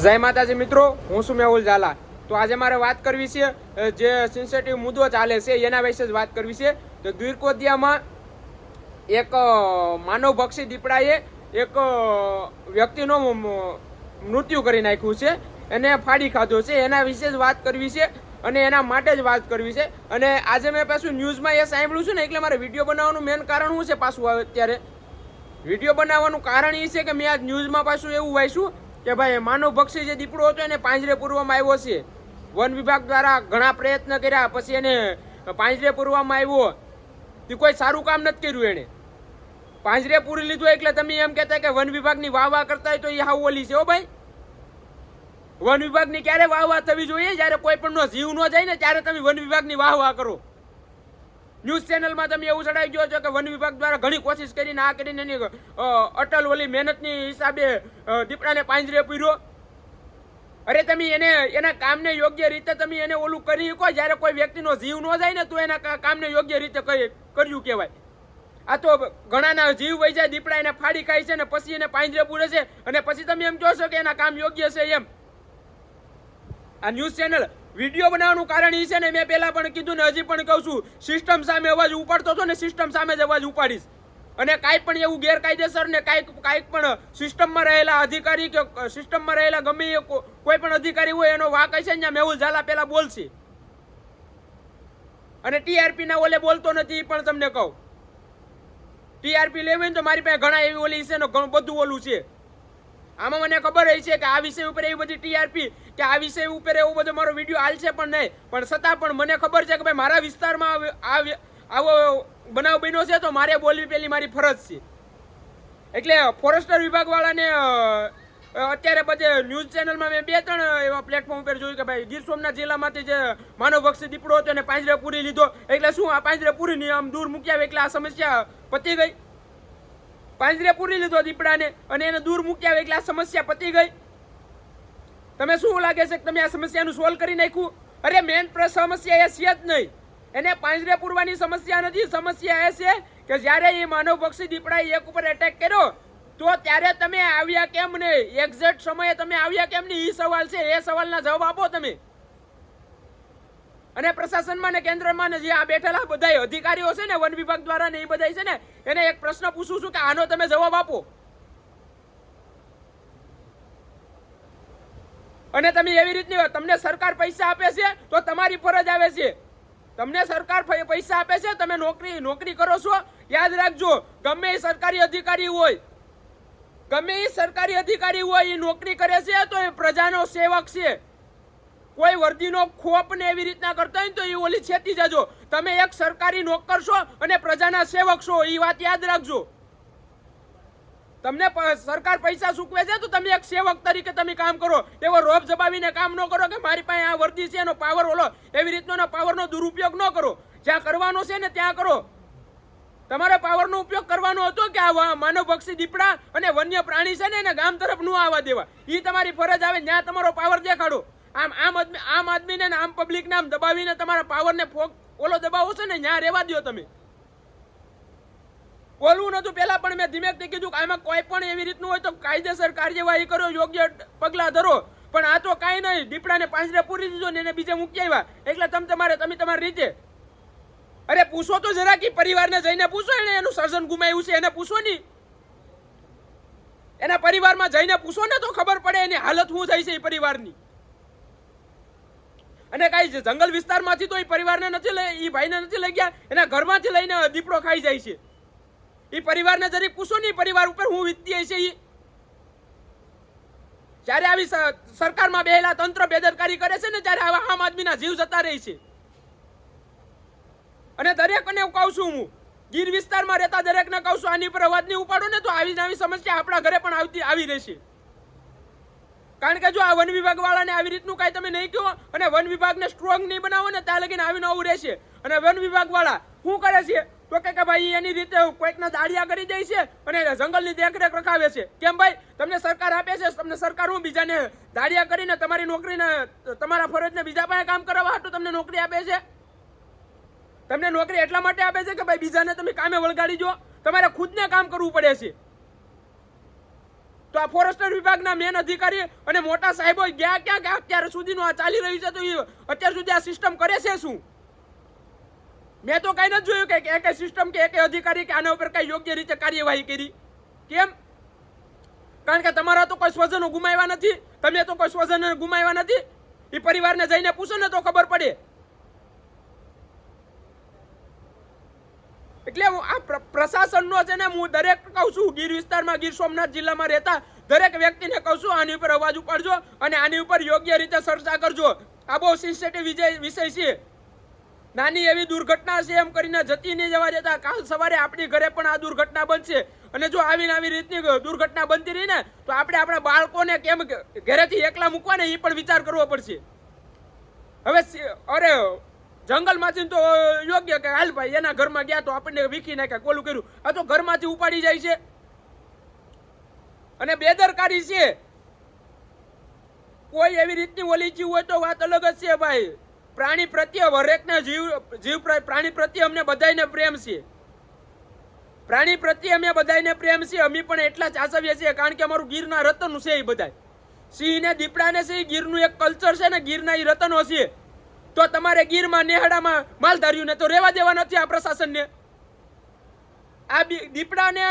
જય માતાજી મિત્રો, હું છું મેહુલ ઝાલા. તો આજે મારે વાત કરવી છે જે સિન્સેટિવ મુદ્દો ચાલે છે, એના વિશે જ વાત કરવી છે. તો ગીરકોદિયામાં એક માનવભક્ષી દીપડાએ એક વ્યક્તિનું મૃત્યુ કરી નાખ્યું છે એને ફાડી ખાધો છે. એના વિશે જ વાત કરવી છે અને એના માટે જ વાત કરવી છે. અને આજે મેં પાછું ન્યૂઝમાં એ સાંભળ્યું છે ને, એટલે મારે વીડિયો બનાવવાનું મેન કારણ શું છે પાછું અત્યારે? વીડિયો બનાવવાનું કારણ એ છે કે મેં આજ ન્યૂઝમાં પાછું એવું વાંચ્યું કે ભાઈ, માનવ ભક્ષી જે દીપડો હતો એને પાંજરે પૂરવામાં આવ્યો છે. વન વિભાગ દ્વારા ઘણા પ્રયત્ન કર્યા, પછી એને પાંજરે પૂરવામાં આવ્યો. તે કોઈ સારું કામ નથી કર્યું એણે. પાંજરે પૂરી લીધું એટલે તમે એમ કહેતા કે વન વિભાગની વાહ વાહ કરતા હોય તો એ હાવ ઓલી છે હો ભાઈ. વન વિભાગની ક્યારે વાહ વાહ થવી જોઈએ? જ્યારે કોઈ પણનો જીવ ન જાય ને, ત્યારે તમે વન વિભાગની વાહ વાહ કરો. ન્યૂઝ ચેનલમાં તમે એવું ચડાવી ગયો છો કે વન વિભાગ દ્વારા ઘણી કોશિશ કરીને આ કરીને એની અટલ ઓલી મહેનતની હિસાબે દીપડાને પાંજરે પૂર્યો. અરે તમે એને, એના કામને યોગ્ય રીતે તમે એને ઓલું કરી શકો, જ્યારે કોઈ વ્યક્તિનો જીવ ન જાય ને તો એના કામને યોગ્ય રીતે કરી- કર્યું કહેવાય. આ તો ઘણાના જીવ વહી જાય, દીપડા એને ફાડી ખાય છે ને પછી એને પાંજરે પૂરે છે. અને પછી તમે એમ કહો છો કે એના કામ યોગ્ય છે એમ. આ ન્યૂઝ ચેનલ વીડિયો બનાવવાનું કારણ એ છે ને, મેં પહેલા પણ કીધું ને, હજી પણ કહું છું સિસ્ટમ સામે અવાજ ઉપાડતો હતો ને સિસ્ટમ સામે જ અવાજ ઉપાડીશ. અને કાંઈ પણ એવું ગેરકાયદેસર ને કાંઈક કાંઈક પણ સિસ્ટમમાં રહેલા અધિકારી કે સિસ્ટમમાં રહેલા ગમે એ કોઈ પણ અધિકારી હોય, એનો વાક હશે ને મેહુલ ઝાલા પહેલા બોલશે. અને ટીઆરપી ના ઓલે બોલતો નથી એ પણ તમને કહું. ટીઆરપી લેવી ને તો મારી પાસે ઘણા એવી ઓલી છે ને, ઘણું બધું ઓલું છે. આમાં મને ખબર હોય છે કે આ વિષય ઉપર એવી બધી ટીઆરપી કે આ વિષય ઉપર એવો બધો મારો વીડિયો હાલશે પણ નહીં. પણ છતાં પણ મને ખબર છે કે ભાઈ મારા વિસ્તારમાં આવી- બનાવ બન્યો છે તો મારે બોલવી પેલી મારી ફરજ છે. એટલે ફોરેસ્ટર વિભાગવાળાને અત્યારે બધે ન્યૂઝ ચેનલમાં મેં બે ત્રણ એવા પ્લેટફોર્મ ઉપર જોયું કે ભાઈ ગીર સોમનાથ જિલ્લામાંથી જે માનવભક્ષી દીપડો હતો એને પાંજરે પૂરી લીધો. એટલે શું આ પાંજરે પૂરી આમ દૂર મૂક્યા એટલે આ સમસ્યા પતી ગઈ? પાંજરે પૂરી લીધો દીપડાને અને એને દૂર મૂક્યા એટલે આ સમસ્યા પતી ગઈ? તમે શું લાગે છે કે તમે આ સમસ્યાનું સોલ્વ કરી નાખ્યું? અરે મેન સમસ્યા એ છે જ નહીં. એને પાંજરે પૂરવાની સમસ્યા નથી. સમસ્યા એ છે કે જ્યારે એ માનવ પક્ષી દીપડાએ એક ઉપર એટેક કર્યો, તો ત્યારે તમે આવ્યા કેમ નહીં? એક્ઝેક્ટ સમયે તમે આવ્યા કેમ નહીં? એ સવાલ છે. એ સવાલના જવાબ આપો તમે. અને પ્રશાસનમાં ને કેન્દ્રમાં ને જે આ બેઠેલા બધા અધિકારીઓ છે ને, વન વિભાગ દ્વારા ને એ બધા છે ને, એને એક પ્રશ્ન પૂછું છું કે આનો તમે જવાબ આપો. અને તમે એવી રીતની તમને સરકાર પૈસા આપે છે, તો તમારી ફરજ આવે છે. તમને સરકાર પૈસા આપે છે, તમે નોકરી નોકરી કરો છો, યાદ રાખજો, ગમે એ સરકારી અધિકારી હોય, ગમે એ સરકારી અધિકારી હોય, એ નોકરી કરે છે, તો એ પ્રજાનો સેવક છે. કોઈ વર્દીનો ખોપ ને એવી રીતના કરતા હોય તો એ ઓલી છેતી જજો. તમે એક સરકારી નોકર છો અને પ્રજાના સેવક છો, એ વાત યાદ રાખજો. તમને સરકાર પૈસા ચૂકવે છે તો તમે એક સેવક તરીકે તમે કામ કરો. એવો રોપ જબાવીને કામ ન કરો કે મારી પાસે આ વર્દી છે, એનો પાવર ઓલો. એવી રીતનો પાવરનો દુરુપયોગ ન કરો. જ્યાં કરવાનો છે ને ત્યાં કરો. તમારે પાવરનો ઉપયોગ કરવાનો હતો કે આ માનવભક્ષી દીપડા અને વન્ય પ્રાણી છે ને એને ગામ તરફ ન આવવા દેવા. એ તમારી ફરજ આવે ત્યાં તમારો પાવર દેખાડો. આમ આમ આદમી આમ આદમીને આમ પબ્લિકને આમ દબાવીને તમારા પાવરને ફોક ઓલો દબાવો છો ને ત્યાં રહેવા દો તમે. બોલવું નતું પહેલાં પણ મેં ધીમેકથી કીધું કે આમાં કોઈ પણ એવી રીતનું હોય તો કાયદેસર કાર્યવાહી કરો, યોગ્ય પગલાં ધરો. પણ આ તો કાંઈ નહીં. દીપડાને પાંજરે પૂરી દીધો ને એને બીજે મૂકી આવ્યા. એટલે તમે તમારે, તમે તમારી રીતે. અરે પૂછો તો જરા કે પરિવારને જઈને પૂછો એને. એનું સર્જન ગુમાવ્યું છે, એને પૂછો નહીં એના પરિવારમાં જઈને પૂછો ને તો ખબર પડે એની હાલત શું થઈ છે એ પરિવારની. અને કાંઈ જંગલ વિસ્તારમાંથી તો એ પરિવારને નથી લઈ, એ ભાઈને નથી લઈ ગયા. એના ઘરમાંથી લઈને દીપડો ખાઈ જાય છે. એ પરિવારને જરીક પૂછો ને પરિવાર ઉપર હું વીતતી હશે એ જ્યારે આવી સરકારમાં બેહેલા તંત્ર બેદરકારી કરે છે ને, ત્યારે આવા આમ આદમીના જીવ જતા રહે છે. અને દરેકને હું કહું છું હું, ગીર વિસ્તારમાં રહેતા દરેકને કહું છું, આની પર અવાજ નહીં ઉપાડો ને, તો આવી આવી સમસ્યા આપણા ઘરે પણ આવતી, આવી રહેશે. કારણ કે જો આ વન વિભાગ વાળાને આવી રીતનું કાંઈ તમે નહીં કહો અને વન વિભાગને સ્ટ્રોંગ નહીં બનાવો ને, ત્યાં લગીને આવીને આવું રહેશે. અને વન વિભાગ વાળા શું કરે છે? તો કે કે ભાઈ, એની રીતે કોઈકના દાડિયા કરી દે છે અને જંગલની દેખરેખ રખાવે છે. કેમ ભાઈ? તમને સરકાર આપે છે, તમને સરકાર હું બીજાને દાડિયા કરીને તમારી નોકરીને, તમારા ફરજને બીજા પાસે કામ કરાવવા હાટું તમને નોકરી આપે છે? તમને નોકરી એટલા માટે આપે છે કે ભાઈ, બીજાને તમે કામે વળગાડી જો તમારે ખુદને કામ કરવું પડે છે. તો આ ફોરેસ્ટર વિભાગના મેન અધિકારી અને મોટા સાહેબો ગયા ક્યાં? ગયા અત્યાર સુધીનું આ ચાલી રહ્યું છે? તો એ અત્યાર સુધી આ સિસ્ટમ કરે છે શું? મેં તો કઈ નથી જોયું કે એક સિસ્ટમ કે એક અધિકારી કે આના ઉપર કઈ યોગ્ય રીતે કાર્યવાહી કરી. કેમ? કારણ કે તમારા તો કોઈ સ્વજનો ગુમાવ્યા નથી. તમે તો કોઈ સ્વજન ગુમાવ્યા નથી. એ પરિવારને જઈને પૂછો ને તો ખબર પડે. એટલે હું આ પ્ર- પ્રશાસનનો છે ને હું દરેક કહું છું, ગીર વિસ્તારમાં ગીર સોમનાથ જિલ્લામાં રહેતા દરેક વ્યક્તિને કહું છું, આની ઉપર અવાજ ઉપાડજો અને આની ઉપર યોગ્ય રીતે ચર્ચા કરજો. આ બહુ સિન્સેટિવ વિષય છે. નાની એવી દુર્ઘટના છે, એમ કરીને જતી નહીં જવા દેતા. કાલ સવારે આપણી ઘરે પણ આ દુર્ઘટના બનશે. અને જો આવીને આવી રીતની દુર્ઘટના બનતી રહી ને, તો આપણે આપણા બાળકોને કેમ ઘરેથી એકલા મૂકવા ને એ પણ વિચાર કરવો પડશે. હવે અરે, જંગલમાંથી તો યોગ્ય કે હાલ ભાઈ, એના ઘરમાં ગયા તો આપણને વીખી નાખ્યા, કોલું કર્યું? આ તો ઘરમાંથી ઉપાડી જાય છે. અને બેદરકારી છે. કોઈ એવી રીતની ઓલી જીવ હોય તો વાત અલગ જ છે, ભાઈ. પ્રાણી પ્રત્યે હરેકના જીવ જીવ પ્રાણી પ્રત્યે અમને બધાયને પ્રેમ છે. પ્રાણી પ્રત્યે અમે બધાયને પ્રેમ છે, અમે પણ એટલા ચાસવીએ છીએ, કારણ કે અમારું ગીરના રતન છે એ બધાય. સિંહ ને દીપડાને છે ગીરનું એક કલ્ચર છે ને, ગીરના એ રતનો છે. તો તમારે ગીરમાં નેહડામાં માલધારીઓને તો રહેવા દેવા નથી આ પ્રશાસનને. આ દીપડાને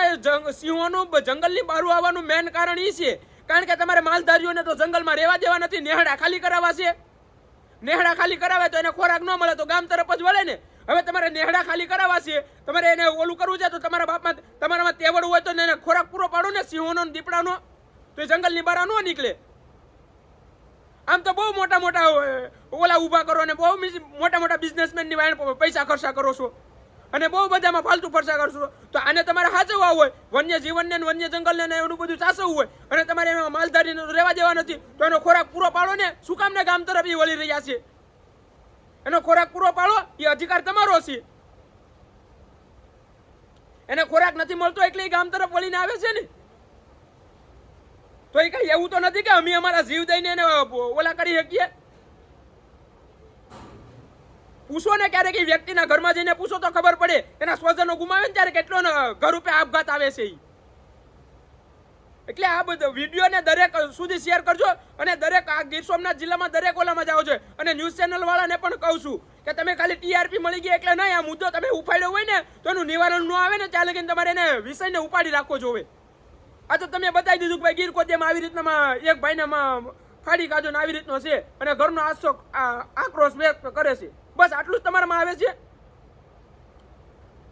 સિંહોનું જંગલની બહાર આવવાનું મેન કારણ એ છે. કારણ કે તમારે માલધારીઓને તો જંગલમાં રહેવા દેવા નથી, નેહડા ખાલી કરાવવા છે. નેહડા ખાલી કરાવે તો એને ખોરાક ન મળે તો ગામ તરફ જ વળે ને. હવે તમારે નેહડા ખાલી કરાવવા છે, તમારે એને ઓલું કરવું છે તો તમારા બાપમાં તમારામાં તેવડ હોય તો એને ખોરાક પૂરો પાડો ને, સિંહોનો દીપડાનો, તો એ જંગલની બહાર ન નીકળે. આમ તો બહુ મોટા મોટા ઓલા ઊભા કરો ને બહુ મોટા મોટા બિઝનેસમેનની વાયણ પૈસા ખર્ચા કરો છો. અને બહુ બધામાં ફાલતુ ખર્ચા કરશો. તો આને તમારે સાચવવા હોય. વન્ય જીવનને ને વન્ય જંગલને ને એનું બધું સાચવવું હોય. અને તમારે એમાં માલધારીને રહેવા દેવા નથી. તો એનો ખોરાક પૂરો પાડો ને, શું કામને ગામ તરફ એ વળી રહ્યા છે? એનો ખોરાક પૂરો પાડો, એ અધિકાર તમારો છે. એને ખોરાક નથી મળતો એટલે ગામ તરફ વળીને આવે છે ને. તો એ કઈ એવું તો નથી કે અમે અમારા જીવ દઈને એને ઓલા કરી શકીએ? પૂછો ને ક્યારેક એ વ્યક્તિના ઘરમાં જઈને પૂછો તો ખબર પડે. એના સ્વજનો ગુમાવે ને ત્યારે કેટલો ઘર ઉપર આપઘાત આવે છે એટલે આ બધા વિડીયોને દરેક સુધી શેર કરજો અને દરેક આ ગીર સોમનાથ જિલ્લામાં દરેક ઓલામાં જાઓ છો. અને ન્યૂઝ ચેનલ વાળાને પણ કહું છું કે તમે ખાલી ટીઆરપી મળી ગઈ એટલે નહીં, આ મુદ્દો તમે ઉપાડ્યો હોય ને, તો એનું નિવારણ ન આવે ને, ત્યાં લગીને તમારે એને વિષયને ઉપાડી રાખવો જોવે આ તો તમે બતાવી દીધું કે ભાઈ ગીર કોદ્યામાં આવી રીતના એક ભાઈને ફાડી કાઢો ને આવી રીતનો છે. અને ઘરનો આશો આક્રોશ વ્યક્ત કરે છે. બસ આટલું જ તમારામાં આવે છે?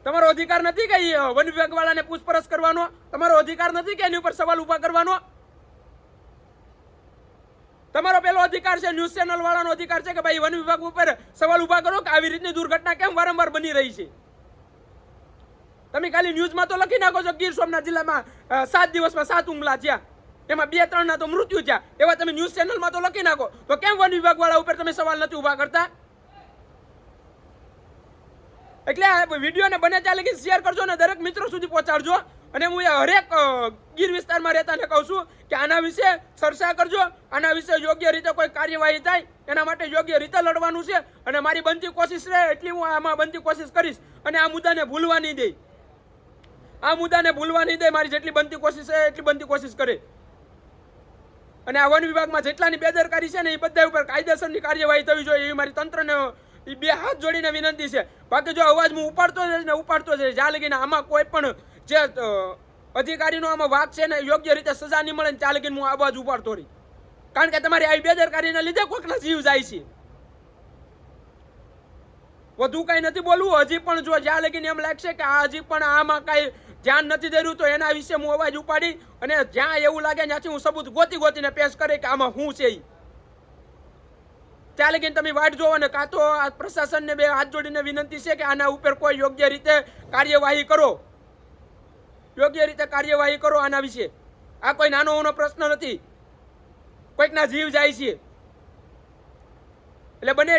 તમારો અધિકાર નથી કે વન વિભાગ વાળાને પૂછપરછ કરવાનો? તમારો અધિકાર નથી કે એની ઉપર સવાલ ઊભા કરવાનો? તમારો પેલો અધિકાર છે, ન્યૂઝ ચેનલ વાળાનો અધિકાર છે કે ભાઈ, વન વિભાગ ઉપર સવાલ ઊભા કરો કે આવી રીતની દુર્ઘટના કેમ વારંવાર બની રહી છે? તમે ખાલી ન્યૂઝમાં તો લખી નાખો છો ગીર સોમનાથ જિલ્લામાં સાત દિવસમાં સાત હુમલા થયા. એમાં બે ત્રણ ના તો મૃત્યુ થયા. એવા તમે ન્યૂઝ ચેનલમાં તો લખી નાખો. તો કેમ વન વિભાગ વાળા ઉપર તમે સવાલ નથી ઊભા કરતા? એટલે વિડીયોને બને ત્યાં લગી શેર કરજો અને દરેક મિત્રો સુધી પહોંચાડજો. અને હું હરેક ગીર વિસ્તારમાં રહેતાને કહું છું કે આના વિશે ચર્ચા કરજો. આના વિશે યોગ્ય રીતે કોઈ કાર્યવાહી થાય, એના માટે યોગ્ય રીતે લડવાનું છે. અને મારી બનતી કોશિશ રહે એટલી હું આમાં બનતી કોશિશ કરીશ. અને આ મુદ્દાને ભૂલવા નહીં દે. આ મુદ્દાને ભૂલવા નહીં દે, મારી જેટલી બનતી કોશિશ છે એટલી બનતી કોશિશ કરે. અને આ વન વિભાગમાં જેટલાની બેદરકારી છે ને એ બધા ઉપર કાયદેસરની કાર્યવાહી થવી જોઈએ એવી મારી તંત્રને એ બે હાથ જોડીને વિનંતી છે. બાકી જો અવાજ હું ઉપાડતો જ ને ઉપાડતો જ જ્યાં લગીને આમાં કોઈ પણ જે અધિકારીનો આમાં વાક છે ને, યોગ્ય રીતે સજા નહીં મળે ને ત્યાં લગીને હું અવાજ ઉપાડતો રહી કારણ કે તમારી આવી બેદરકારીને લીધે કોઈકના જીવ જાય છે. વધુ કઈ નથી બોલવું. હજી પણ જો જ્યાં લગીને એમ લાગશે કે આ હજી પણ આમાં કઈ ધ્યાન નથી દર્યું તો એના વિશે હું અવાજ ઉપાડી અને જ્યાં એવું લાગે ત્યાંથી હું સબૂત ગોતી ગોતીને પેશ કરે કે આમાં શું છે ઈ. ત્યાં લગીને તમે વાટ જોવો ને, કાં તો પ્રશાસનને બે હાથ જોડીને વિનંતી છે કે આના ઉપર કોઈ યોગ્ય રીતે કાર્યવાહી કરો. યોગ્ય રીતે કાર્યવાહી કરો આના વિશે. આ કોઈ નાનો નાનો પ્રશ્ન નથી. કોઈકના જીવ જાય છે. એટલે બને